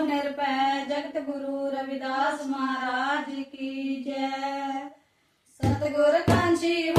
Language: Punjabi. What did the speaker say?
ਨਿਰਭੈ ਜਗਤ ਗੁਰੂ ਰਵਿਦਾਸ ਮਹਾਰਾਜ ਕੀ ਜੈ। ਸਤਿਗੁਰ ਕਾਂਚੀ